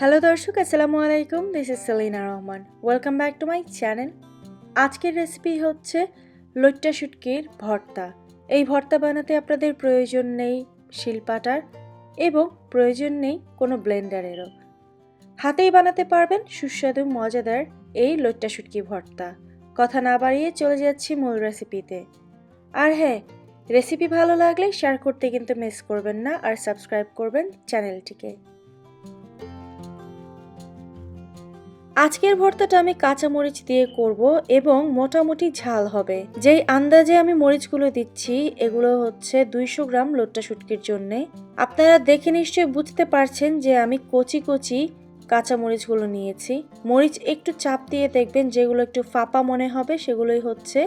Hello দর্শক, আসসালামু আলাইকুম। This is Selina Rahman welcome back to my channel আজকের রেসিপি হচ্ছে লইট্টা শুটকির ভর্তা। এই ভর্তা বানাতে আপনাদের প্রয়োজন নেই শিলপাটার এবং প্রয়োজন নেই কোনো ব্লেন্ডারেরও। হাতেই বানাতে পারবেন সুস্বাদু, মজাদার এই লইট্টা শুটকি ভর্তা। কথা না বাড়িয়ে চলে যাচ্ছি মূল রেসিপিতে আর হ্যাঁ রেসিপি ভালো লাগলে শেয়ার করতে কিন্তু মিস করবেন না আর সাবস্ক্রাইব করবেন চ্যানেলটিকে আজকের ভর্তাটা আমি কাঁচা মরিচ দিয়ে করব এবং মোটামুটি ঝাল হবে। যেই আন্দাজে আমি মরিচগুলো দিচ্ছি, এগুলো হচ্ছে দুইশো গ্রাম লোট্টা শুটকির জন্যে। আপনারা দেখে নিশ্চয়ই বুঝতে পারছেন যে আমি কচি কচি কাঁচা মরিচগুলো নিয়েছি। মরিচ একটু চাপ দিয়ে দেখবেন যেগুলো একটু ফাঁপা মনে হবে, সেগুলোই হচ্ছে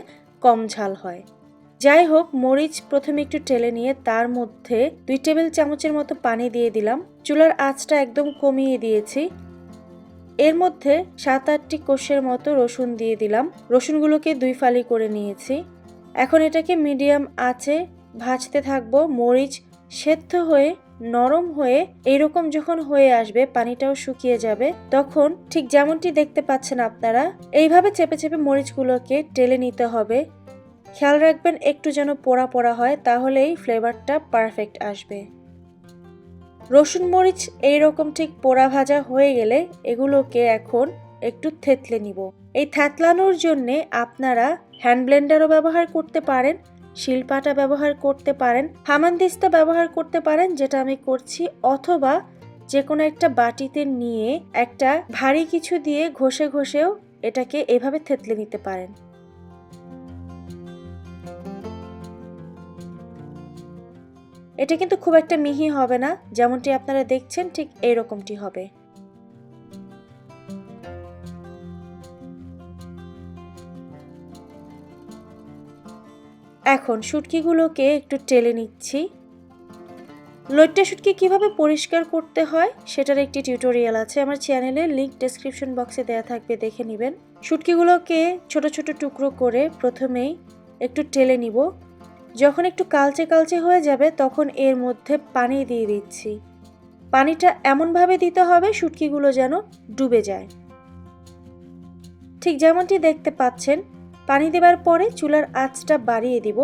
কম ঝাল হয়। যাই হোক, মরিচ প্রথমে একটু টেলে নিয়ে তার মধ্যে দুই টেবিল চামচের মতো পানি দিয়ে দিলাম। চুলার আঁচটা একদম কমিয়ে দিয়েছি। এর মধ্যে সাত আটটি কোষের মতো রসুন দিয়ে দিলাম। রসুনগুলোকে দুই ফালি করে নিয়েছি। এখন এটাকে মিডিয়াম আছে ভাজতে থাকব। মরিচ সেদ্ধ হয়ে, নরম হয়ে এইরকম যখন হয়ে আসবে, পানিটাও শুকিয়ে যাবে, তখন ঠিক যেমনটি দেখতে পাচ্ছেন আপনারা, এইভাবে চেপে চেপে মরিচগুলোকে টেলে নিতে হবে। খেয়াল রাখবেন, একটু যেন পোড়া পোড়া হয়, তাহলেই ফ্লেভারটা পারফেক্ট আসবে। রসুন মরিচ এইরকম ঠিক পোড়া ভাজা হয়ে গেলে এগুলোকে এখন একটু থেতলে নিব। এই থেতলানোর জন্যে আপনারা হ্যান্ড ব্লেন্ডারও ব্যবহার করতে পারেন, শিলপাটা ব্যবহার করতে পারেন হামানদিস্তা ব্যবহার করতে পারেন, যেটা আমি করছি, অথবা যে কোনো একটা বাটিতে নিয়ে একটা ভারী কিছু দিয়ে ঘষে ঘষেও এটাকে এভাবে থেতলে নিতে পারেন। এটা কিন্তু খুব একটা মিহি হবে না, যেমনটি আপনারা দেখছেন ঠিক এইরকমটি হবে। এখন শুটকিগুলোকে একটু টেলে নিচ্ছি। লইট্টা শুটকি কীভাবে পরিষ্কার করতে হয় সেটার একটি টিউটোরিয়াল আছে, আমার চ্যানেলে লিঙ্ক ডেসক্রিপশন বক্সে দেওয়া থাকবে, দেখে নেবেন। শুটকিগুলোকে ছোট ছোট টুকরো করে প্রথমেই একটু টেলে নিব। যখন একটু কালচে কালচে হয়ে যাবে, তখন এর মধ্যে পানি দিয়ে দিচ্ছি। পানিটা এমনভাবে দিতে হবে শুটকিগুলো যেন ডুবে যায়। ঠিক যেমনটি দেখতে পাচ্ছেন, পানি দেবার পরে চুলার আঁচটা বাড়িয়ে দিব।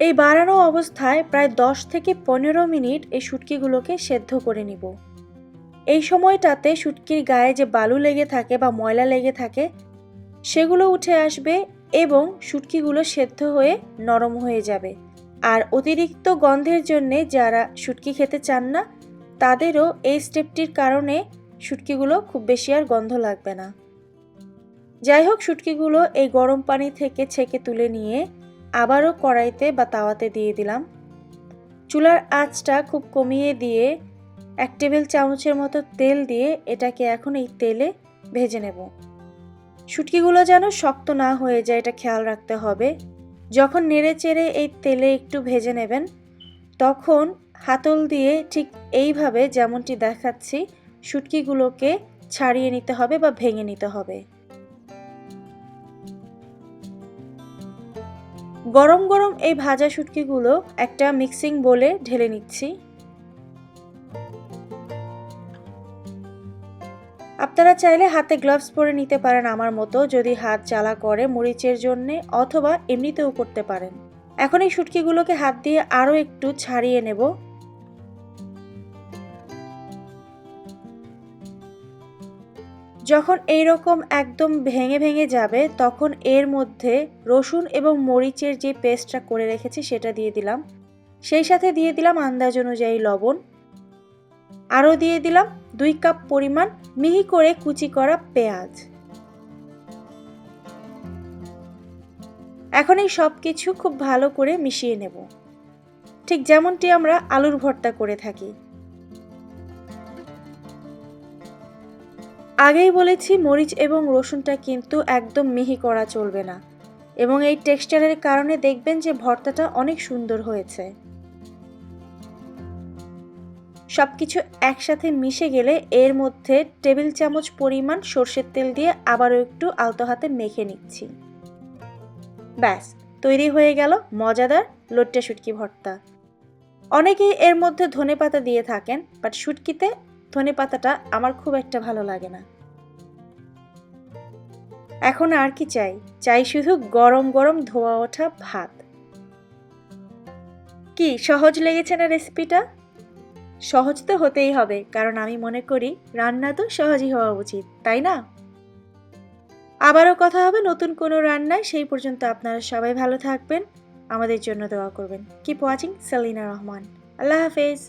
এই বাড়ানো অবস্থায় প্রায় দশ থেকে পনেরো মিনিট এই শুটকিগুলোকে সেদ্ধ করে নিব। এই সময়টাতে শুটকির গায়ে যে বালু লেগে থাকে বা ময়লা লেগে থাকে সেগুলো উঠে আসবে এবং শুটকিগুলো সেদ্ধ হয়ে নরম হয়ে যাবে। আর অতিরিক্ত গন্ধের জন্যে যারা শুটকি খেতে চান না, তাদেরও এই স্টেপটির কারণে শুটকিগুলো খুব বেশি আর গন্ধ লাগবে না। যাই হোক, শুটকিগুলো এই গরম পানি থেকে ছেঁকে তুলে নিয়ে আবারও কড়াইতে বা তাওয়াতে দিয়ে দিলাম। চুলার আঁচটা খুব কমিয়ে দিয়ে এক টেবিল চামচের মতো তেল দিয়ে এটাকে এখন এই তেলে ভেজে নেব। শুটকিগুলো যেন শক্ত না হয়ে যায়, এটা খেয়াল রাখতে হবে। যখন নেড়ে চেড়ে এই তেলে একটু ভেজে নেবেন, তখন হাতল দিয়ে ঠিক এইভাবে যেমনটি দেখাচ্ছি, শুটকিগুলোকে ছাড়িয়ে নিতে হবে বা ভেঙে নিতে হবে। গরম গরম এই ভাজা শুটকিগুলো একটা মিক্সিং বলে ঢেলে নিচ্ছি। আপনারা চাইলে হাতে গ্লাভস পরে নিতে পারেন আমার মতো, যদি হাত জ্বালা করে মরিচের জন্য অথবা এমনিতেও করতে পারেন। এখন এই শুটকিগুলোকে হাত দিয়ে আরও একটু ছাড়িয়ে নেব। যখন এই রকম একদম ভেঙে ভেঙে যাবে, তখন এর মধ্যে রসুন এবং মরিচের যে পেস্টটা করে রেখেছি সেটা দিয়ে দিলাম। সেই সাথে দিয়ে দিলাম আন্দাজ অনুযায়ী লবণ। আরও দিয়ে দিলাম দুই কাপ পরিমাণ মিহি করে কুচি করা পেঁয়াজ। এখন এই সব কিছু খুব ভালো করে মিশিয়ে নেব। ঠিক যেমনটি আমরা আলুর ভর্তা করে থাকি। আগেই বলেছি মরিচ এবং রসুনটা কিন্তু একদম মিহি করা চলবে না এবং এই টেক্সচারের কারণে দেখবেন যে ভর্তাটা অনেক সুন্দর হয়েছে। সব কিছু একসাথে মিশে গেলে এর মধ্যে টেবিল চামচ পরিমাণ সর্ষের তেল দিয়ে আবারও একটু আলতো হাতে মেখে নিচ্ছি। ব্যাস, তৈরি হয়ে গেল মজাদার লট্টা শুটকি ভর্তা। অনেকেই এর মধ্যে ধনে পাতা দিয়ে থাকেন, বাট শুটকিতে ধনে পাতাটা আমার খুব একটা ভালো লাগে না। এখন আর কি চাই? চাই শুধু গরম গরম ধোয়া ওঠা ভাত। কি, সহজ লেগেছে না রেসিপিটা? সহজ তো হতেই হবে, কারণ আমি মনে করি রান্না তো সহজই হওয়া উচিত, তাই না? আবারও কথা হবে নতুন কোনো রান্নায়, সেই পর্যন্ত আপনারা সবাই ভালো থাকবেন, আমাদের জন্য দোয়া করবেন। কিপ ওয়াচিং সেলিনা রহমান আল্লাহ হাফেজ।